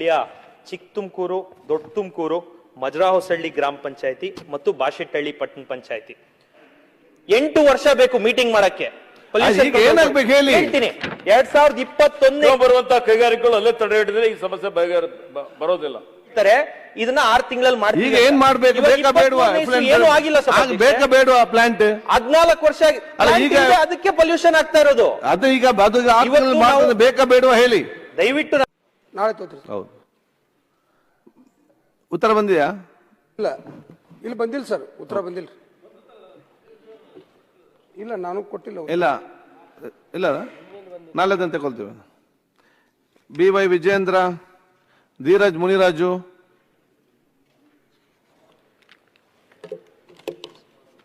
ಹೋಬಳಿಯ ಚಿಕ್ಕ ತುಮಕೂರು ದೊಡ್ಡ ತುಮಕೂರು ಮಜರಾಹೊಸಳ್ಳಿ ಗ್ರಾಮ ಪಂಚಾಯತಿ ಮತ್ತು ಬಾಶೆಟ್ಟಹಳ್ಳಿ ಪಟ್ಟಣ ಪಂಚಾಯತಿ. ಎಂಟು ವರ್ಷ ಬೇಕು ಮೀಟಿಂಗ್ ಮಾಡಕ್ಕೆ. ಏನಾಗ್ಬೇಕು ಹೇಳಿ? ಹೇಳ್ತೀನಿ. ಎರಡ್ ಸಾವಿರದ ಇಪ್ಪತ್ತೊಂದನೇ ಬರುವಂತ ಕೈಗಾರಿಕೆಗಳು ಅಲ್ಲೇ ತಡೆ ಹಿಡಿದ್ರೆ ಈ ಸಮಸ್ಯೆ ಬಗೆಹರ ಬರೋದಿಲ್ಲ. ಇದನ್ನ ಆರ್ ತಿಂಗಳಲ್ಲಿ ಮಾಡ್ತೀವಿ. ಈಗ ಏನ್ ಮಾಡ್ಬೇಕು? ಬೇಕಾ ಬೇಡವಾ ಇಪ್ಪತ್ಮೂರನೇ ಆಗಿಲ್ಲ ಸರ್. ಬೇಕಾ ಬೇಡವಾ ಪ್ಲಾಂಟ್ ಹದ್ನಾಲ್ಕು ವರ್ಷ ಆಗಿ- ಅಲ್ಲ, ಈಗ- ಅದಕ್ಕೆ ಪೊಲ್ಯೂಷನ್ ಆಗ್ತಾ ಇರೋದು. ಅದು ಈಗ ಅದು ಬೇಕಾ ಬೇಡವಾ ಹೇಳಿ? ದಯವಿಟ್ಟು ನಾ- ನಾಳೆ ತೋತ್ರಿ. ಹೌದು. ಉತ್ತರ ಬಂದಿದೆಯಾ? ಇಲ್ಲ. ಇಲ್ಲಿ ಬಂದಿಲ್ಲ ಸರ್. ಉತ್ತರ ಬಂದಿಲ್ಲ ಇಲ್ಲ ನಾನು ಕೊಟ್ಟಿಲ್ಲ ಇಲ್ಲ. ಇಲ್ಲ. ನಾಳೆದಂತೆ ಕೊಲ್ತೀವಿ ಬಿ ವೈ ವಿಜಯೇಂದ್ರ ಧೀರಜ್ ಮುನಿರಾಜು.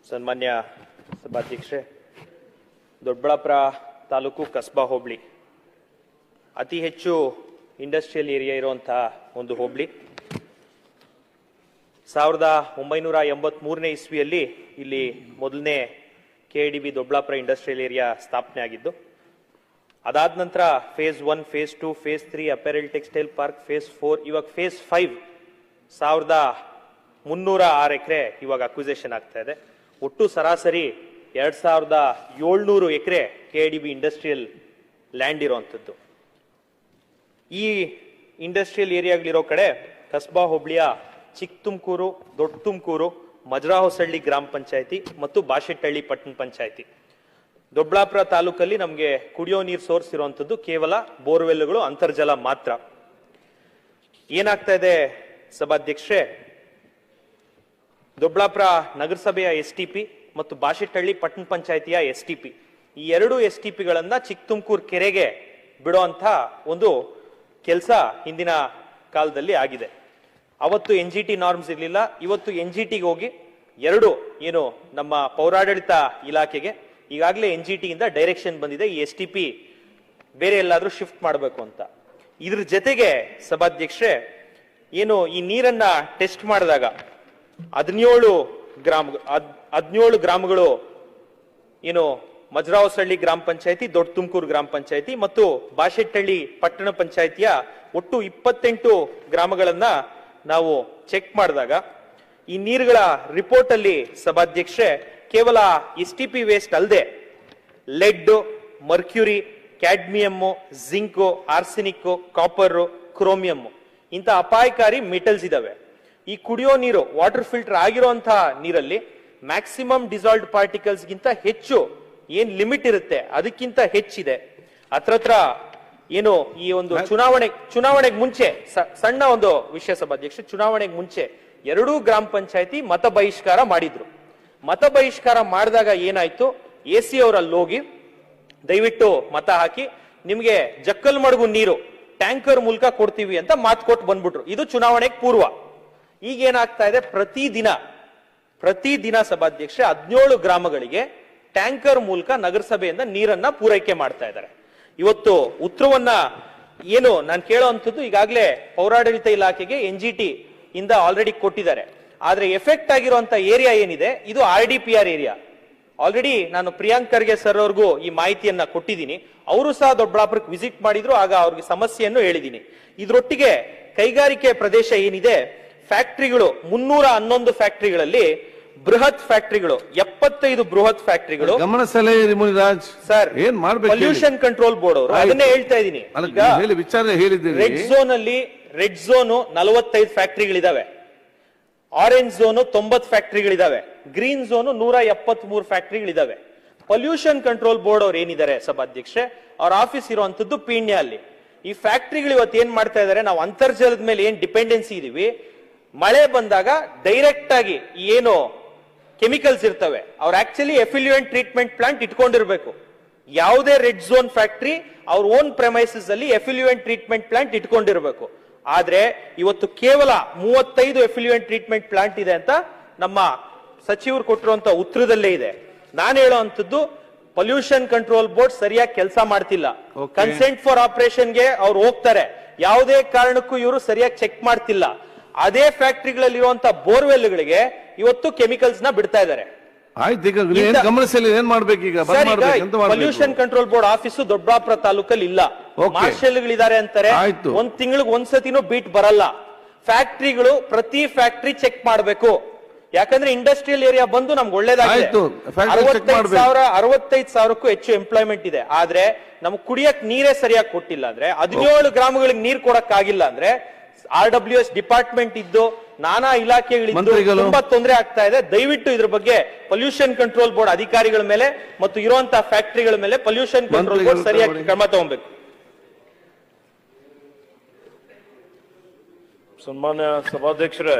ಸನ್ಮಾನ್ಯ ಸಭಾಧ್ಯಕ್ಷೆ ದೊಡ್ಡಬಳ್ಳಾಪುರ ತಾಲೂಕು ಕಸ್ಬಾ ಹೋಬಳಿ. ಅತಿ ಹೆಚ್ಚು ಇಂಡಸ್ಟ್ರಿಯಲ್ ಏರಿಯಾ ಇರುವಂತಹ ಒಂದು ಹೋಬಳಿ. ಸಾವಿರದ ಒಂಬೈನೂರ ಎಂಬತ್ಮೂರನೇ ಇಸ್ವಿಯಲ್ಲಿ ಇಲ್ಲಿ ಮೊದಲನೇ K D B Doddapura industrial area ಸ್ಥಾಪನೆ ಆಗಿದ್ದು, ಅದಾದ ನಂತರ phase one phase two phase three apparel textile park phase four ಇವಾಗ ಫೇಸ್ ಫೈವ್ ಸಾವಿರದ ಮುನ್ನೂರ ಆರು ಎಕರೆ ಇವಾಗ ಅಕ್ವಿಸೇಷನ್ ಆಗ್ತಾ ಇದೆ. ಒಟ್ಟು ಸರಾಸರಿ ಎರಡ್ ಸಾವಿರದ ಏಳ್ನೂರು ಎಕರೆ K D B industrial land ಇರುವಂಥದ್ದು. ಈ ಇಂಡಸ್ಟ್ರಿಯಲ್ ಏರಿಯಾಗಳಿರೋ ಕಡೆ ಕಸ್ಬಾ, ಹೋಬಳಿಯ ಚಿಕ್ಕ ತುಮಕೂರು ದೊಡ್ಡ ತುಮಕೂರು ಮಜರಾಹೊಸಳ್ಳಿ ಗ್ರಾಮ ಪಂಚಾಯತಿ ಮತ್ತು ಬಾಶೆಟ್ಟಹಳ್ಳಿ ಪಟ್ಟಣ ಪಂಚಾಯತಿ. ದೊಡ್ಡಾಪುರ ತಾಲೂಕಲ್ಲಿ ನಮಗೆ ಕುಡಿಯೋ ನೀರು ಸೋರ್ಸ್ ಇರುವಂಥದ್ದು ಕೇವಲ ಬೋರ್ವೆಲ್ಗಳು, ಅಂತರ್ಜಲ ಮಾತ್ರ. ಏನಾಗ್ತಾ ಇದೆ ಸಭಾಧ್ಯಕ್ಷೆ ದೊಡ್ಡಾಪುರ ನಗರಸಭೆಯ ಎಸ್ ಟಿ ಪಿ ಮತ್ತು ಬಾಶೆಟ್ಟಹಳ್ಳಿ ಪಟ್ಟಣ ಪಂಚಾಯತಿಯ ಎಸ್ ಟಿ ಪಿ ಈ ಎರಡು ಎಸ್ ಟಿ ಪಿಗಳನ್ನ ಚಿಕ್ಕ ತುಮಕೂರು ಕೆರೆಗೆ ಬಿಡುವಂತ ಒಂದು ಕೆಲಸ ಹಿಂದಿನ ಕಾಲದಲ್ಲಿ ಆಗಿದೆ. ಅವತ್ತು ಎನ್ ಜಿ ಟಿ ನಾರ್ಮ್ಸ್ ಇರಲಿಲ್ಲ, ಇವತ್ತು ಎನ್ ಜಿ ಟಿಗೆ ಹೋಗಿ ಎರಡು ಏನು ನಮ್ಮ ಪೌರಾಡಳಿತ ಇಲಾಖೆಗೆ ಈಗಾಗಲೇ ಎನ್ ಜಿ ಟಿಯಿಂದ ಡೈರೆಕ್ಷನ್ ಬಂದಿದೆ, ಈ ಎಸ್ ಟಿ ಪಿ ಬೇರೆ ಎಲ್ಲಾದರೂ ಶಿಫ್ಟ್ ಮಾಡಬೇಕು ಅಂತ. ಇದ್ರ ಜೊತೆಗೆ ಸಭಾಧ್ಯಕ್ಷೆ ಏನು ಈ ನೀರನ್ನ ಟೆಸ್ಟ್ ಮಾಡಿದಾಗ ಹದಿನೇಳು ಗ್ರಾಮ ಹದಿನೇಳು ಗ್ರಾಮಗಳು ಏನು ಮಜರಾವಸಳ್ಳಿ ಗ್ರಾಮ ಪಂಚಾಯತಿ, ದೊಡ್ಡ ತುಮಕೂರು ಗ್ರಾಮ ಪಂಚಾಯತಿ ಮತ್ತು ಬಾಶೆಟ್ಟಹಳ್ಳಿ ಪಟ್ಟಣ ಪಂಚಾಯತಿಯ ಒಟ್ಟು ಇಪ್ಪತ್ತೆಂಟು ಗ್ರಾಮಗಳನ್ನ ನಾವು ಚೆಕ್ ಮಾಡಿದಾಗ ಈ ನೀರುಗಳ ರಿಪೋರ್ಟ್ ಅಲ್ಲಿ ಸಭಾಧ್ಯಕ್ಷೆ ಕೇವಲ ಎಸ್ ಟಿ ಪಿ ವೇಸ್ಟ್ ಅಲ್ಲದೆ lead mercury cadmium zinc arsenic copper chromium ಇಂಥ ಅಪಾಯಕಾರಿ ಮೆಟಲ್ಸ್ ಇದಾವೆ. ಈ ಕುಡಿಯೋ ನೀರು ವಾಟರ್ ಫಿಲ್ಟರ್ ಆಗಿರುವಂತಹ ನೀರಲ್ಲಿ ಮ್ಯಾಕ್ಸಿಮಮ್ ಡಿಸಾಲ್ಡ್ ಪಾರ್ಟಿಕಲ್ಸ್ ಗಿಂತ ಹೆಚ್ಚು ಏನ್ ಲಿಮಿಟ್ ಇರುತ್ತೆ? ಅದಕ್ಕಿಂತ ಹೆಚ್ಚಿದೆ. ಹತ್ರತ್ರ ಏನು ಈ ಒಂದು ಚುನಾವಣೆ ಚುನಾವಣೆಗೆ ಮುಂಚೆ ಸಣ್ಣ ಒಂದು ವಿಷಯ ಸಭಾಧ್ಯಕ್ಷ ಚುನಾವಣೆಗೆ ಮುಂಚೆ ಎರಡೂ ಗ್ರಾಮ ಪಂಚಾಯತಿ ಮತ ಬಹಿಷ್ಕಾರ ಮಾಡಿದ್ರು. ಮತ ಬಹಿಷ್ಕಾರ ಮಾಡಿದಾಗ ಏನಾಯ್ತು? ಎ ಸಿ ಅವರಲ್ಲಿ ಹೋಗಿ ದಯವಿಟ್ಟು ಮತ ಹಾಕಿ ನಿಮ್ಗೆ ಜಕ್ಕಲ್ ಮಡಗು ನೀರು ಟ್ಯಾಂಕರ್ ಮೂಲಕ ಕೊಡ್ತೀವಿ ಅಂತ ಮಾತು ಕೊಟ್ಟು ಬಂದ್ಬಿಟ್ರು. ಇದು ಚುನಾವಣೆಗೆ ಪೂರ್ವ. ಈಗ ಏನಾಗ್ತಾ ಇದೆ? ಪ್ರತಿದಿನ ಪ್ರತಿದಿನ ಸಭಾಧ್ಯಕ್ಷ ಹದಿನೇಳು ಗ್ರಾಮಗಳಿಗೆ ಟ್ಯಾಂಕರ್ ಮೂಲಕ ನಗರಸಭೆಯಿಂದ ನೀರನ್ನ ಪೂರೈಕೆ ಮಾಡ್ತಾ ಇದ್ದಾರೆ. ಇವತ್ತು ಉತ್ತರವನ್ನ ಏನು ನಾನು ಕೇಳೋ ಅಂಥದ್ದು ಈಗಾಗಲೇ ಪೌರಾಡಳಿತ ಇಲಾಖೆಗೆ ಎನ್ ಜಿ ಟಿ ಇಂದ ಆಲ್ರೆಡಿ ಕೊಟ್ಟಿದ್ದಾರೆ. ಆದ್ರೆ ಎಫೆಕ್ಟ್ ಆಗಿರುವಂತ ಏರಿಯಾ ಏನಿದೆ? ಇದು R D P R area already ನಾನು ಪ್ರಿಯಾಂಕ್ ಖರ್ಗೆ ಸರ್ ಅವ್ರಿಗೂ ಈ ಮಾಹಿತಿಯನ್ನ ಕೊಟ್ಟಿದ್ದೀನಿ. ಅವರು ಸಹ ದೊಡ್ಡಬಳ್ಳಾಪುರಕ್ಕೆ ವಿಸಿಟ್ ಮಾಡಿದ್ರು, ಆಗ ಅವ್ರಿಗೆ ಸಮಸ್ಯೆಯನ್ನು ಹೇಳಿದ್ದೀನಿ. ಇದರೊಟ್ಟಿಗೆ ಕೈಗಾರಿಕೆ ಪ್ರದೇಶ ಏನಿದೆ? ಫ್ಯಾಕ್ಟ್ರಿಗಳು ಮುನ್ನೂರ ಹನ್ನೊಂದು ಫ್ಯಾಕ್ಟರಿಗಳಲ್ಲಿ ಬೃಹತ್ ಫ್ಯಾಕ್ಟರಿಗಳು ಎಪ್ಪತ್ತೈದು ಬೃಹತ್ ಫ್ಯಾಕ್ಟರಿಗಳು. ಗಮನ ಸಲಹೆ ಮುನಿರಾಜ್. ಸರ್ ಏನ್ ಮಾಡ್ಬೇಕು ಪೊಲ್ಯೂಷನ್ ಕಂಟ್ರೋಲ್ ಬೋರ್ಡ್ ಅವರು. ಅದನ್ನೇ ಹೇಳ್ತಾ ಈಗ ಹೇಳಿ ವಿಚಾರ ಹೇಳಿದ್ದೀನಿ ರೆಡ್ ಝೋನ್ ಅಲ್ಲಿ ರೆಡ್ ಝೋನ್ ನಲವತ್ತೈದು ಫ್ಯಾಕ್ಟರಿಗಳಿದಾವೆ. ಆರೆಂಜ್ ಝೋನ್ ತೊಂಬತ್ ಫ್ಯಾಕ್ಟರಿಗಳಿದಾವೆ. ಗ್ರೀನ್ ಝೋನ್ ನೂರ ಎಪ್ಪತ್ ಮೂರು ಫ್ಯಾಕ್ಟರಿಗಳಿದಾವೆ. ಪೊಲ್ಯೂಷನ್ ಕಂಟ್ರೋಲ್ ಬೋರ್ಡ್ ಅವ್ರು ಏನಿದ್ದಾರೆ ಸಭಾಧ್ಯಕ್ಷೆ ಅವ್ರ ಆಫೀಸ್ ಇರುವಂತದ್ದು ಪೀಣ್ಯ ಅಲ್ಲಿ. ಈ ಫ್ಯಾಕ್ಟರಿಗಳು ಇವತ್ತು ಏನ್ ಮಾಡ್ತಾ ಇದಾರೆ? ನಾವು ಅಂತರ್ಜಲದ ಮೇಲೆ ಏನ್ ಡಿಪೆಂಡೆನ್ಸಿ ಇದೀವಿ? ಮಳೆ ಬಂದಾಗ ಡೈರೆಕ್ಟ್ ಆಗಿ ಏನು ಕೆಮಿಕಲ್ಸ್ ಇರ್ತವೆ. ಅವ್ರು ಆಕ್ಚುಲಿ ಎಫಿಲ್ಯೂಯೆಂಟ್ ಟ್ರೀಟ್ಮೆಂಟ್ ಪ್ಲಾಂಟ್ ಇಟ್ಕೊಂಡಿರ್ಬೇಕು. ಯಾವುದೇ ರೆಡ್ ಝೋನ್ ಫ್ಯಾಕ್ಟ್ರಿ ಅವ್ರ ಓನ್ ಪ್ರೆಮೈಸಸ್ ಅಲ್ಲಿ ಎಫಿಲ್ಯೂಯೆಂಟ್ ಟ್ರೀಟ್ಮೆಂಟ್ ಪ್ಲಾಂಟ್ ಇಟ್ಕೊಂಡಿರ್ಬೇಕು. ಆದ್ರೆ ಇವತ್ತು ಕೇವಲ ಮೂವತ್ತೈದು ಎಫಿಲಿಯೆಂಟ್ ಟ್ರೀಟ್ಮೆಂಟ್ ಪ್ಲಾಂಟ್ ಇದೆ ಅಂತ ನಮ್ಮ ಸಚಿವರು ಕೊಟ್ಟಿರುವಂತ ಉತ್ತರದಲ್ಲೇ ಇದೆ. ನಾನು ಹೇಳುವಂತದ್ದು ಪೊಲ್ಯೂಷನ್ ಕಂಟ್ರೋಲ್ ಬೋರ್ಡ್ ಸರಿಯಾಗಿ ಕೆಲಸ ಮಾಡ್ತಿಲ್ಲ. ಕನ್ಸೆಂಟ್ ಫಾರ್ ಆಪರೇಷನ್ಗೆ ಅವ್ರು ಹೋಗ್ತಾರೆ. ಯಾವುದೇ ಕಾರಣಕ್ಕೂ ಇವರು ಸರಿಯಾಗಿ ಚೆಕ್ ಮಾಡ್ತಿಲ್ಲ. ಅದೇ ಫ್ಯಾಕ್ಟರಿಗಳಲ್ಲಿರುವಂತ ಬೋರ್ವೆಲ್ಗಳಿಗೆ ಇವತ್ತು ಕೆಮಿಕಲ್ಸ್ನ ಬಿಡ್ತಾ ಇದ್ದಾರೆ. ಆಯ್ತು ಈಗ ಏನ್ ಗಮನಿಸಲಿ ಏನ್ pollution control board office Doddapura ತಾಲೂಕಲ್ಲಿ ಇಲ್ಲ. ಮಾರ್ಷಲ್ಗಳಿದ್ದಾರೆ ಅಂತಾರೆ. ಒಂದ್ ತಿಂಗಳಿಗೆ ಒಂದ್ಸತಿನೂ ಬೀಟ್ ಬರಲ್ಲ. ಫ್ಯಾಕ್ಟ್ರಿಗಳು ಪ್ರತಿ ಫ್ಯಾಕ್ಟ್ರಿ ಚೆಕ್ ಮಾಡಬೇಕು. ಯಾಕಂದ್ರೆ ಇಂಡಸ್ಟ್ರಿಯಲ್ ಏರಿಯಾ ಬಂದು ನಮ್ಗೆ ಒಳ್ಳೇದಾಯ್ತು ಅರವತ್ತೈದು. ಸಾವಿರ ಅರವತ್ತೈದು ಸಾವಿರಕ್ಕೂ ಹೆಚ್ಚು ಎಂಪ್ಲಾಯ್ಮೆಂಟ್ ಇದೆ. ಆದ್ರೆ ನಮ್ಗೆ ಕುಡಿಯಕ್ ನೀರೇ ಸರಿಯಾಗಿ ಕೊಟ್ಟಿಲ್ಲ ಅಂದ್ರೆ ಹದಿನೇಳು ಗ್ರಾಮಗಳಿಗೆ ನೀರ್ ಕೊಡಕ್ ಆಗಿಲ್ಲ ಅಂದ್ರೆ ಆರ್ ಡಬ್ಲ್ಯೂ ಎಸ್ ಡಿಪಾರ್ಟ್ಮೆಂಟ್ ಇದ್ದು ನಾನಾ ಇಲಾಖೆಗಳಿಗೆ ತುಂಬಾ ತೊಂದರೆ ಆಗ್ತಾ ಇದೆ. ದಯವಿಟ್ಟು ಇದ್ರ ಬಗ್ಗೆ ಪೊಲ್ಯೂಷನ್ ಕಂಟ್ರೋಲ್ ಬೋರ್ಡ್ ಅಧಿಕಾರಿಗಳ ಮೇಲೆ ಮತ್ತು ಇರುವಂತಹ ಫ್ಯಾಕ್ಟರಿಗಳ ಮೇಲೆ ಪೊಲ್ಯೂಷನ್ ಕಂಟ್ರೋಲ್ ಬೋರ್ಡ್ ಸರಿಯಾಗಿ. ಕ್ರಮ ತಗೊಬೇಕು ಸನ್ಮಾನ್ಯ ಸಭಾಧ್ಯಕ್ಷರೇ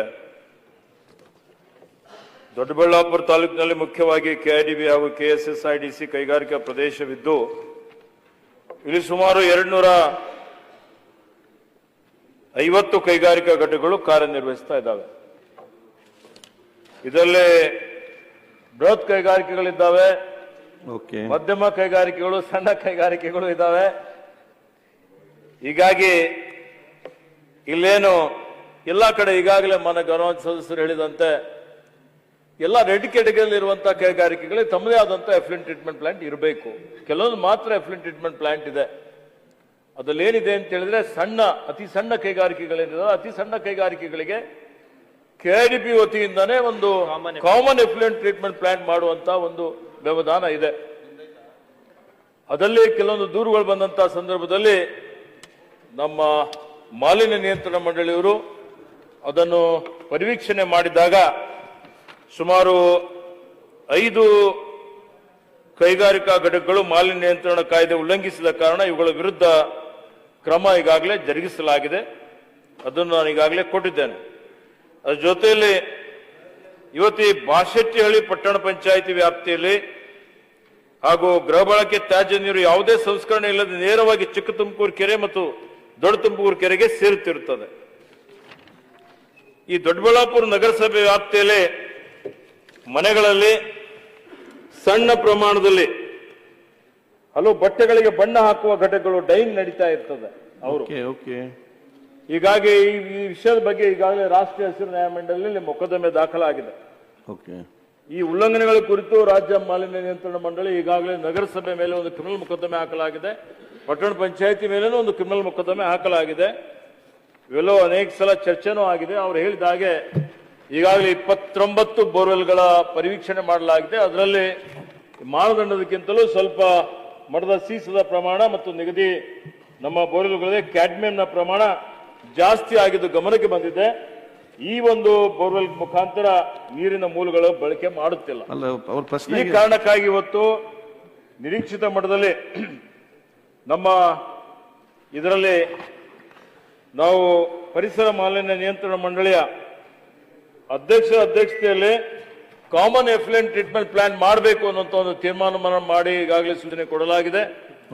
ದೊಡ್ಡಬಳ್ಳಾಪುರ ತಾಲೂಕಿನಲ್ಲಿ ಮುಖ್ಯವಾಗಿ ಕೆಐಡಿಬಿ ಹಾಗೂ ಕೆಎಸ್ಎಸ್ಐಡಿಸಿ ಕೈಗಾರಿಕಾ ಪ್ರದೇಶವಿದ್ದು ಇಲ್ಲಿ ಸುಮಾರು ಎರಡ್ನೂರ ಐವತ್ತು ಕೈಗಾರಿಕಾ ಘಟಕಗಳು ಕಾರ್ಯನಿರ್ವಹಿಸ್ತಾ ಇದ್ದಾವೆ. ಇದರಲ್ಲಿ ಬೃಹತ್ ಕೈಗಾರಿಕೆಗಳಿದ್ದಾವೆ. ಓಕೆ ಮಧ್ಯಮ ಕೈಗಾರಿಕೆಗಳು ಸಣ್ಣ ಕೈಗಾರಿಕೆಗಳು ಇದ್ದಾವೆ. ಹೀಗಾಗಿ ಇಲ್ಲೇನು ಎಲ್ಲ ಕಡೆ ಈಗಾಗಲೇ ಮನ ಗೌರವ ಸದಸ್ಯರು ಹೇಳಿದಂತೆ ಎಲ್ಲ ರೆಡ್ ಇರುವಂತಹ ಕೈಗಾರಿಕೆಗಳಿಗೆ ತಮ್ಮದೇ ಆದಂತಹ ಎಫ್ಲಿನ್ ಟ್ರೀಟ್ಮೆಂಟ್ ಪ್ಲಾಂಟ್ ಇರಬೇಕು. ಕೆಲವೊಂದು ಮಾತ್ರ ಎಫ್ಲಿನ್ ಟ್ರೀಟ್ಮೆಂಟ್ ಪ್ಲಾಂಟ್ ಇದೆ. ಅದ್ರಲ್ಲಿ ಏನಿದೆ ಅಂತ ಹೇಳಿದ್ರೆ ಸಣ್ಣ ಅತಿ ಸಣ್ಣ ಕೈಗಾರಿಕೆಗಳೇನಿದೆ ಅತಿ ಸಣ್ಣ ಕೈಗಾರಿಕೆಗಳಿಗೆ ಕೆಐಡಿಪಿ ವತಿಯಿಂದಾನೇ ಒಂದು ಕಾಮನ್ ಎಫ್ಲೂಯೆಂಟ್ ಟ್ರೀಟ್ಮೆಂಟ್ ಪ್ಲಾಂಟ್ ಮಾಡುವಂತ ಒಂದು ವ್ಯವಧಾನ ಇದೆ. ಅದರಲ್ಲಿ ಕೆಲವೊಂದು ದೂರುಗಳು ಬಂದಂತ ಸಂದರ್ಭದಲ್ಲಿ ನಮ್ಮ ಮಾಲಿನ್ಯ ನಿಯಂತ್ರಣ ಮಂಡಳಿಯವರು ಅದನ್ನು ಪರಿವೀಕ್ಷಣೆ ಮಾಡಿದಾಗ ಸುಮಾರು ಐದು ಕೈಗಾರಿಕಾ ಘಟಕಗಳು ಮಾಲಿನ್ಯ ನಿಯಂತ್ರಣ ಕಾಯ್ದೆ ಉಲ್ಲಂಘಿಸಿದ ಕಾರಣ ಇವುಗಳ ವಿರುದ್ಧ ಕ್ರಮ ಈಗಾಗಲೇ ಜರುಗಿಸಲಾಗಿದೆ. ಅದನ್ನು ನಾನು ಈಗಾಗಲೇ ಕೊಟ್ಟಿದ್ದೇನೆ. ಅದ್ರ ಜೊತೆಯಲ್ಲಿ ಇವತ್ತು ಈ ಬಾಶೆಟ್ಟಿಹಳ್ಳಿ ಪಟ್ಟಣ ಪಂಚಾಯಿತಿ ವ್ಯಾಪ್ತಿಯಲ್ಲಿ ಹಾಗೂ ಗೃಹ ಬಳಕೆ ತ್ಯಾಜ್ಯ ನೀರು ಯಾವುದೇ ಸಂಸ್ಕರಣೆ ಇಲ್ಲದೆ ನೇರವಾಗಿ ಚಿಕ್ಕ ತುಮಕೂರು ಕೆರೆ ಮತ್ತು ದೊಡ್ಡ ತುಮಕೂರು ಕೆರೆಗೆ ಸೇರುತ್ತಿರುತ್ತದೆ. ಈ ದೊಡ್ಡಬಳ್ಳಾಪುರ ನಗರಸಭೆ ವ್ಯಾಪ್ತಿಯಲ್ಲಿ ಮನೆಗಳಲ್ಲಿ ಸಣ್ಣ ಪ್ರಮಾಣದಲ್ಲಿ ಹಲವು ಬಟ್ಟೆಗಳಿಗೆ ಬಣ್ಣ ಹಾಕುವ ಘಟಕಗಳು ಡೈನ್ ನಡೀತಾ ಇರ್ತದೆ ಅವರು. ಹೀಗಾಗಿ ಈ ಈ ವಿಷಯದ ಬಗ್ಗೆ ಈಗಾಗಲೇ ರಾಷ್ಟ್ರೀಯ ಹಸಿರು ನ್ಯಾಯಮಂಡಳಿಯಲ್ಲಿ ಮೊಕದ್ದಮೆ ದಾಖಲಾಗಿದೆ. ಓಕೆ. ಈ ಉಲ್ಲಂಘನೆಗಳ ಕುರಿತು ರಾಜ್ಯ ಮಾಲಿನ್ಯ ನಿಯಂತ್ರಣ ಮಂಡಳಿ ಈಗಾಗಲೇ ನಗರಸಭೆ ಮೇಲೆ ಒಂದು ಕ್ರಿಮಿನಲ್ ಮೊಕದ್ದಮೆ ಹಾಕಲಾಗಿದೆ. ಪಟ್ಟಣ ಪಂಚಾಯತಿ ಮೇಲೂ ಒಂದು ಕ್ರಿಮಿನಲ್ ಮೊಕದ್ದಮೆ ಹಾಕಲಾಗಿದೆ. ಇವೆಲ್ಲೋ ಅನೇಕ ಸಲ ಚರ್ಚೆನೂ ಆಗಿದೆ. ಅವ್ರು ಹೇಳಿದ ಹಾಗೆ ಈಗಾಗಲೇ ಇಪ್ಪತ್ತೊಂಬತ್ತು ಬೋರ್ವೆಲ್ಗಳ ಪರಿವೀಕ್ಷಣೆ ಮಾಡಲಾಗಿದೆ. ಅದರಲ್ಲಿ ಮಾನದಂಡದಕ್ಕಿಂತಲೂ ಸ್ವಲ್ಪ ಮಡದ ಸೀಸದ ಪ್ರಮಾಣ ಮತ್ತು ನಿಗದಿ ನಮ್ಮ ಬೋರ್ವೆಲ್ಗಳಲ್ಲಿ ಕ್ಯಾಡ್ಮಿಯಂನ ಪ್ರಮಾಣ ಜಾಸ್ತಿ ಆಗಿದ್ದು ಗಮನಕ್ಕೆ ಬಂದಿದೆ. ಈ ಒಂದು ಬೋರ್ವೆಲ್ ಮುಖಾಂತರ ನೀರಿನ ಮೂಲಗಳು ಬಳಕೆ ಮಾಡುತ್ತಿಲ್ಲ. ಈ ಕಾರಣಕ್ಕಾಗಿ ಇವತ್ತು ನಿರೀಕ್ಷಿತ ಮಟ್ಟದಲ್ಲಿ ನಮ್ಮ ಇದರಲ್ಲಿ ನಾವು ಪರಿಸರ ಮಾಲಿನ್ಯ ನಿಯಂತ್ರಣ ಮಂಡಳಿಯ ಅಧ್ಯಕ್ಷರ ಅಧ್ಯಕ್ಷತೆಯಲ್ಲಿ ಕಾಮನ್ ಎಫ್ಲೆಂಟ್ ಟ್ರೀಟ್ಮೆಂಟ್ ಪ್ಲಾನ್ ಮಾಡಬೇಕು ಅನ್ನುವಂತ ಒಂದು ತೀರ್ಮಾನವನ್ನು ಮಾಡಿ ಈಗಾಗಲೇ ಸೂಚನೆ ಕೊಡಲಾಗಿದೆ.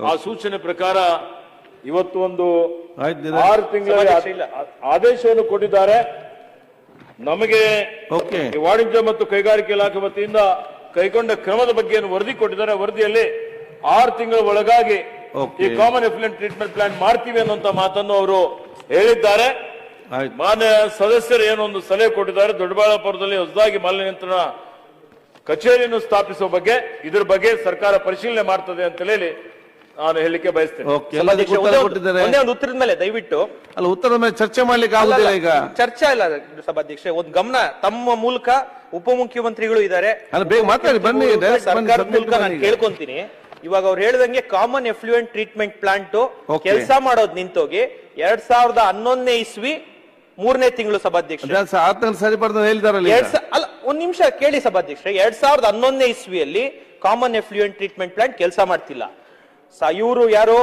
ಆ ಸೂಚನೆ ಪ್ರಕಾರ ಇವತ್ತು ಒಂದು ಆರು ತಿಂಗಳ ಆದೇಶವನ್ನು ಕೊಟ್ಟಿದ್ದಾರೆ. ನಮಗೆ ಓಕೆ. ಈ ವಾಣಿಜ್ಯ ಮತ್ತು ಕೈಗಾರಿಕೆ ಇಲಾಖೆ ವತಿಯಿಂದ ಕೈಗೊಂಡ ಕ್ರಮದ ಬಗ್ಗೆ ಏನು ವರದಿ ಕೊಟ್ಟಿದ್ದಾರೆ. ವರದಿಯಲ್ಲಿ ಆರು ತಿಂಗಳ ಒಳಗಾಗಿ. ಈ ಕಾಮನ್ ಎಫ್ಲೆಂಟ್ ಟ್ರೀಟ್ಮೆಂಟ್ ಪ್ಲಾನ್ ಮಾಡ್ತೀವಿ ಅನ್ನುವಂತ ಮಾತನ್ನು ಅವರು ಹೇಳಿದ್ದಾರೆ. ಮಾನ್ಯ ಸದಸ್ಯರು ಏನೊಂದು ಸಲಹೆ ಕೊಟ್ಟಿದ್ದಾರೆ. ದೊಡ್ಡಬಳ್ಳಾಪುರದಲ್ಲಿ ಹೊಸದಾಗಿ ಮಾಲಿನ್ಯ ನಿಯಂತ್ರಣ ಕಚೇರಿಯನ್ನು ಸ್ಥಾಪಿಸುವ ಬಗ್ಗೆ ಇದ್ರ ಬಗ್ಗೆ ಸರ್ಕಾರ ಪರಿಶೀಲನೆ ಮಾಡ್ತದೆ ಅಂತ ಹೇಳಿ ನಾನು ಹೇಳಿಕೆ ಬಯಸ್ತೇನೆ. ಒಂದೇ ಉತ್ತರದ ಮೇಲೆ ದಯವಿಟ್ಟು. ಅಲ್ಲ ಉತ್ತರದ ಮೇಲೆ ಚರ್ಚೆ ಮಾಡ್ಲಿಕ್ಕೆ ಆಗುದಿಲ್ಲ ಈಗ? ಚರ್ಚೆ ಇಲ್ಲ ಸಭಾಧ್ಯಕ್ಷೆ ಒಂದ್ ಗಮನ ತಮ್ಮ ಮೂಲಕ ಉಪಮುಖ್ಯಮಂತ್ರಿಗಳು ಇದ್ದಾರೆ. ಬನ್ನಿ, ಬನ್ನಿ, ಸರ್ಕಾರದ ಮೂಲಕ ನಾನು ಕೇಳ್ಕೊಂತೀನಿ. ಇವಾಗ ಅವ್ರು ಹೇಳ್ದಂಗೆ ಕಾಮನ್ ಎಫ್ಲೂಯೆಂಟ್ ಟ್ರೀಟ್ಮೆಂಟ್ ಪ್ಲಾಂಟ್. ಕೆಲಸ ಮಾಡೋದ್ ನಿಂತೋಗಿ ಎರಡ್ ಸಾವಿರದ ಹನ್ನೊಂದನೇ ಇಸ್ವಿ ಮೂರನೇ ತಿಂಗಳು ಸಭಾಧ್ಯಕ್ಷ. ಸರಿಪಡ್ದ ಹೇಳಿದಾರಲ್ಲ ಎರಡ್ ಸಾ- ಅಲ್ಲ ಒಂದ್ ನಿಮಿಷ ಕೇಳಿ ಸಭಾಧ್ಯಕ್ಷ ಎರಡ್ ಸಾವಿರದ ಹನ್ನೊಂದನೇ ಇಸ್ವಿಯಲ್ಲಿ ಕಾಮನ್ ಎಫ್ಲೂಯೆಂಟ್ ಟ್ರೀಟ್ಮೆಂಟ್ ಪ್ಲಾಂಟ್ ಕೆಲಸ ಮಾಡ್ತಿಲ್ಲ. ಇವರು ಯಾರು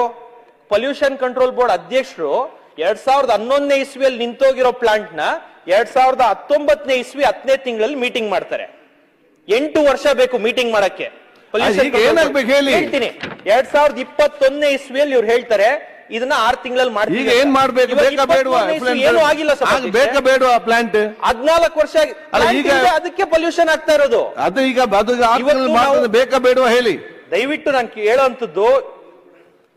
ಪೊಲ್ಯೂಷನ್ ಕಂಟ್ರೋಲ್ ಬೋರ್ಡ್ ಅಧ್ಯಕ್ಷರು ಎರಡ್ ಸಾವಿರದ ಹನ್ನೊಂದನೇ ಇಸ್ವಿಯಲ್ಲಿ ನಿಂತೋಗಿರೋ ಪ್ಲಾಂಟ್ನ ಎರಡ್ ಸಾವಿರದ ಹತ್ತೊಂಬತ್ತನೇ ಇಸ್ವಿ ಹತ್ತನೇ ತಿಂಗಳಲ್ಲಿ ಮೀಟಿಂಗ್ ಮಾಡ್ತಾರೆ. ಎಂಟು ವರ್ಷ ಬೇಕು ಮೀಟಿಂಗ್ ಮಾಡಕ್ಕೆ. Pollution ಈಗ control ಏನಾಗ್ಬೇಕು ಹೇಳಿ? ಹೇಳ್ತೀನಿ. ಎರಡ್ ಸಾವಿರದ ಇಪ್ಪತ್ತೊಂದನೇ ಇಸ್ವಿಯಲ್ಲಿ ಇವ್ರು ಹೇಳ್ತಾರೆ ಇದನ್ನ ಆರ್ ತಿಂಗಳಲ್ಲಿ ಮಾಡ್ತೀವಿ ಈಗ ಏನ್ ಮಾಡ್ಬೇಕು? ಬೇಕಾ ಬೇಡವಾ 21ನೇ ಇಸ್ವಿ ಏನೂ ಆಗಿಲ್ಲ ಆಗ ಬೇಕಾ ಬೇಡವಾ ಪ್ಲಾಂಟ್ ಹದ್ನಾಲ್ಕು ವರ್ಷ ಆಗಿ- ಅಲ್ಲ, ಈಗ- ಅದಕ್ಕೆ ಪೊಲ್ಯೂಷನ್ ಆಗ್ತಾ ಇರೋದು. ಅದು ಈಗ ಅದು ಬೇಕಾ ಬೇಡವಾ ಹೇಳಿ. ದಯವಿಟ್ಟು ನಾನು ಹೇಳೋಂಥದ್ದು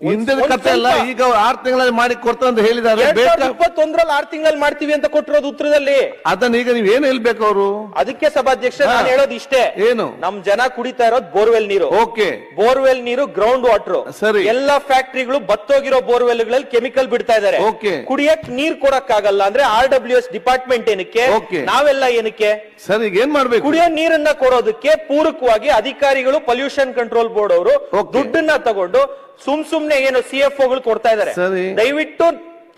ಹಿಂದಿನ ಕಥೆ ಅಲ್ಲ ಈಗ ಆರ್ ತಿಂಗಳಲ್ಲಿ ಮಾಡಿ ಕೊಡ್ತಾ ಅಂತ ಹೇಳಿದ್ದಾರೆ ಇಪ್ಪತ್ತೊಂದ್ರಲ್ಲಿ ಆರ್ ತಿಂಗಳಲ್ಲಿ ಮಾಡ್ತೀವಿ ಅಂತ ಕೊಟ್ಟಿರೋದು ಉತ್ತರದಲ್ಲಿ. ಅದನ್ನ ಈಗ ನೀವ್ ಏನ್ ಹೇಳ್ಬೇಕು ಅವರು? ಅದಕ್ಕೆ ಸಭಾಧ್ಯಕ್ಷ. ನಾನು ಹೇಳೋದು ಇಷ್ಟೇ. ಏನು? ನಮ್ ಜನ ಕುಡಿತಾ ಇರೋದು ಬೋರ್ವೆಲ್ ನೀರು. ಓಕೆ. ಬೋರ್ವೆಲ್ ನೀರು ಗ್ರೌಂಡ್ ವಾಟರ್ ಸರಿ. ಎಲ್ಲಾ ಫ್ಯಾಕ್ಟರಿಗಳು ಬತ್ತೋಗಿರೋ ಬೋರ್ವೆಲ್ಗಳಲ್ಲಿ ಕೆಮಿಕಲ್ ಬಿಡ್ತಾ ಇದಾರೆ. ಓಕೆ. ಕುಡಿಯಕ್ ನೀರ್ ಕೊಡಕ್ ಆಗಲ್ಲ ಅಂದ್ರೆ ಆರ್ ಡಬ್ಲ್ಯೂ ಎಸ್ ಡಿಪಾರ್ಟ್ಮೆಂಟ್ ಏನಕ್ಕೆ. ನಾವೆಲ್ಲ ಏನಕ್ಕೆ? ಸರ್ ಈಗ ಏನ್ ಮಾಡ್ಬೇಕು? ಕುಡಿಯೋ ನೀರನ್ನ ಕೊಡೋದಕ್ಕೆ ಪೂರಕವಾಗಿ ಅಧಿಕಾರಿಗಳು ಪೊಲ್ಯೂಷನ್ ಕಂಟ್ರೋಲ್ ಬೋರ್ಡ್ ಅವರು. ದುಡ್ಡನ್ನ ತಗೊಂಡು ಸುಮ್ ಸುಮ್ನೆ ಏನು ಸಿ ಎಫ್ಗಳು ಕೊಡ್ತಾ ಇದಾರೆ. ದಯವಿಟ್ಟು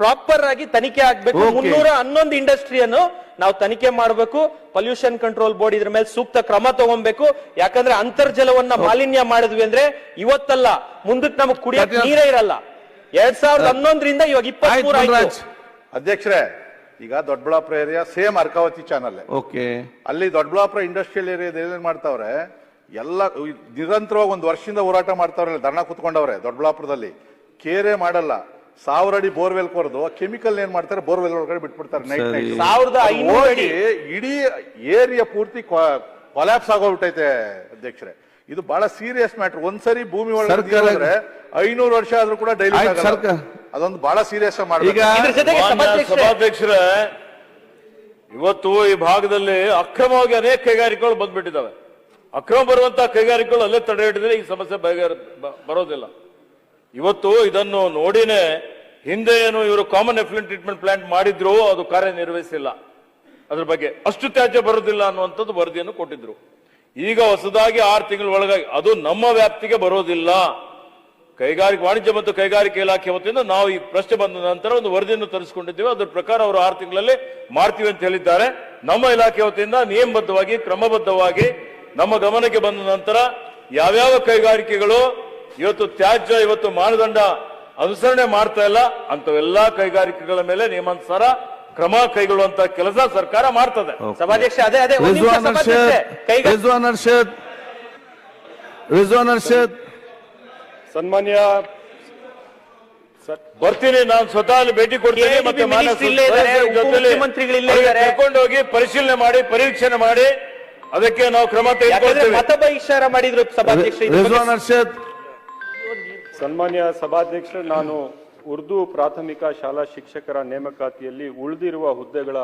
ಪ್ರಾಪರ್ ಆಗಿ ತನಿಖೆ ಆಗ್ಬೇಕು. ಮುನ್ನೂರ ಹನ್ನೊಂದು ಇಂಡಸ್ಟ್ರಿಯನ್ನು ನಾವು ತನಿಖೆ ಮಾಡಬೇಕು. ಪೊಲ್ಯೂಷನ್ ಕಂಟ್ರೋಲ್ ಬೋರ್ಡ್ ಇದ್ರ ಮೇಲೆ ಸೂಕ್ತ ಕ್ರಮ ತಗೊಬೇಕು. ಯಾಕಂದ್ರೆ ಅಂತರ್ಜಲವನ್ನ ಮಾಲಿನ್ಯ ಮಾಡಿದ್ವಿ ಅಂದ್ರೆ ಇವತ್ತಲ್ಲ ಮುಂದಕ್ಕೆ ನಮಗ್ ಕುಡಿಯಕ್ ನೀರೇ ಇರಲ್ಲ. ಎರಡ್ ಸಾವಿರದ ಹನ್ನೊಂದರಿಂದ ಇವಾಗ ಆಯ್ತು ಅಧ್ಯಕ್ಷರೇ ಈಗ Doddaballapur area same Arkavathi channel okay ಅಲ್ಲಿ ದೊಡ್ಡಬಳ್ಳಾಪುರ ಇಂಡಸ್ಟ್ರಿಯಲ್ ಏರಿಯಾದ ಏನೇನ್ ಮಾಡ್ತಾವ್ರೆ ಎಲ್ಲ ನಿರಂತರವಾಗಿ ಒಂದು ವರ್ಷದಿಂದ ಹೋರಾಟ ಮಾಡ್ತಾವ್ರೆ ಧರ್ಣ ಕುತ್ಕೊಂಡವ್ರೆ ದೊಡ್ಡಬಳ್ಳಾಪುರದಲ್ಲಿ. ಕೇರೆ ಮಾಡಲ್ಲ. ಸಾವಿರ ಅಡಿ ಬೋರ್ವೆಲ್ ಕೊರೆದು ಕೆಮಿಕಲ್ ಏನ್ ಮಾಡ್ತಾರೆ ಬೋರ್ವೆಲ್ ಒಳಗಡೆ ಬಿಟ್ಬಿಡ್ತಾರೆ ನೈಟ್. ನೈಟ್ ಸಾವಿರದ ಐನೂರು ಅಡಿ. ಇಡೀ ಏರಿಯಾ ಪೂರ್ತಿ ಕೊಲ್ಯಾಪ್ಸ್ ಆಗೋಗ್ಬಿಟ್ಟೈತೆ ಅಧ್ಯಕ್ಷರೇ. ಇದು ಬಹಳ ಸೀರಿಯಸ್ ಮ್ಯಾಟರ್ ಒಂದ್ಸರಿ ಭೂಮಿ ಒಳಗಡೆ ಐನೂರು ವರ್ಷ ಆದ್ರೂ ಕೂಡ ಡೈಲಿ ಅದೊಂದು ಬಹಳ ಸೀರಿಯಸ್ ಸಭಾಧ್ಯಕ್ಷರೇ ಇವತ್ತು ಈ ಭಾಗದಲ್ಲಿ ಅಕ್ರಮವಾಗಿ ಅನೇಕ ಕೈಗಾರಿಕೆಗಳು ಬಂದ್ಬಿಟ್ಟಿದ್ದಾವೆ. ಅಕ್ರಮ ಬರುವಂತ ಕೈಗಾರಿಕೆಗಳು ಅಲ್ಲೇ ತಡೆ ಹಿಡಿದ್ರೆ ಈ ಸಮಸ್ಯೆ ಬಗೆಹರ ಬರೋದಿಲ್ಲ. ಇವತ್ತು ಇದನ್ನು ನೋಡಿನೇ ಹಿಂದೆ ಏನು ಇವರು ಕಾಮನ್ ಎಫ್ಲೆಂಟ್ ಟ್ರೀಟ್ಮೆಂಟ್ ಪ್ಲಾಂಟ್ ಮಾಡಿದ್ರು, ಅದು ಕಾರ್ಯನಿರ್ವಹಿಸಿಲ್ಲ. ಅದ್ರ ಬಗ್ಗೆ ಅಷ್ಟು ತ್ಯಾಜ್ಯ ಬರೋದಿಲ್ಲ ಅನ್ನುವಂಥದ್ದು ವರದಿಯನ್ನು ಕೊಟ್ಟಿದ್ರು. ಈಗ ಹೊಸದಾಗಿ ಆರು ತಿಂಗಳ ಒಳಗಾಗಿ ಅದು ನಮ್ಮ ವ್ಯಾಪ್ತಿಗೆ ಬರೋದಿಲ್ಲ. ಕೈಗಾರಿಕೆ, ವಾಣಿಜ್ಯ ಮತ್ತು ಕೈಗಾರಿಕೆ ಇಲಾಖೆ ವತಿಯಿಂದ ನಾವು ಈ ಪ್ರಶ್ನೆ ಬಂದ ನಂತರ ಒಂದು ವರದಿಯನ್ನು ತರಿಸಿಕೊಂಡಿದ್ದೀವಿ. ಅದರ ಪ್ರಕಾರ ಅವರು ಆರು ತಿಂಗಳಲ್ಲಿ ಮಾಡ್ತೀವಿ ಅಂತ ಹೇಳಿದ್ದಾರೆ. ನಮ್ಮ ಇಲಾಖೆ ವತಿಯಿಂದ ನಿಯಮಬದ್ಧವಾಗಿ, ಕ್ರಮಬದ್ಧವಾಗಿ ನಮ್ಮ ಗಮನಕ್ಕೆ ಬಂದ ನಂತರ ಯಾವ್ಯಾವ ಕೈಗಾರಿಕೆಗಳು ಇವತ್ತು ತ್ಯಾಜ್ಯ ಇವತ್ತು ಮಾನದಂಡ ಅನುಸರಣೆ ಮಾಡ್ತಾ ಇಲ್ಲ ಅಂತವೆಲ್ಲ ಕೈಗಾರಿಕೆಗಳ ಮೇಲೆ ನಿಯಮಾನುಸಾರ ಕ್ರಮ ಕೈಗೊಳ್ಳುವಂತ ಕೆಲಸ ಸರ್ಕಾರ ಮಾಡ್ತದೆ ಸಭಾಧ್ಯಕ್ಷ ಅದೇ ಅದೇ ರಿಜ್ವಾನ್. ಅರ್ಷದ್ ರಿಜ್ವಾನ್ ಅರ್ಷದ್ ಸನ್ಮಾನ್ಯ ಬರ್ತೀನಿ ನಾನು ಸ್ವತಃ ಅಲ್ಲಿ ಭೇಟಿ ಕೊಡ್ತೀನಿ ಮತ್ತೆ ಮಾನ್ಯ ಮಿನಿಸ್ಟ್ರು ಇಲ್ಲೇ ಇದ್ದಾರೆ, ಸುರೇಶ್ ಜೊತೆಲಿ ಉಪಮುಖ್ಯಮಂತ್ರಿಗಳು ಇಲ್ಲೇ ಇದ್ದಾರೆ. ಕರ್ಕೊಂಡು ಹೋಗಿ ಪರಿಶೀಲನೆ ಮಾಡಿ ಪರಿವೀಕ್ಷಣೆ ಮಾಡಿ ಅದಕ್ಕೆ ನಾವು ಕ್ರಮ ಯಾಕಂದ್ರೆ ತೆಗೆದುಕೊಳ್ತೇವೆ. ಮಾಡಿದ್ರು ಸಭಾಧ್ಯಕ್ಷ ಸನ್ಮಾನ್ಯ ಸಭಾಧ್ಯಕ್ಷರು ನಾನು ಉರ್ದು ಪ್ರಾಥಮಿಕ ಶಾಲಾ ಶಿಕ್ಷಕರ ನೇಮಕಾತಿಯಲ್ಲಿ ಉಳಿದಿರುವ ಹುದ್ದೆಗಳ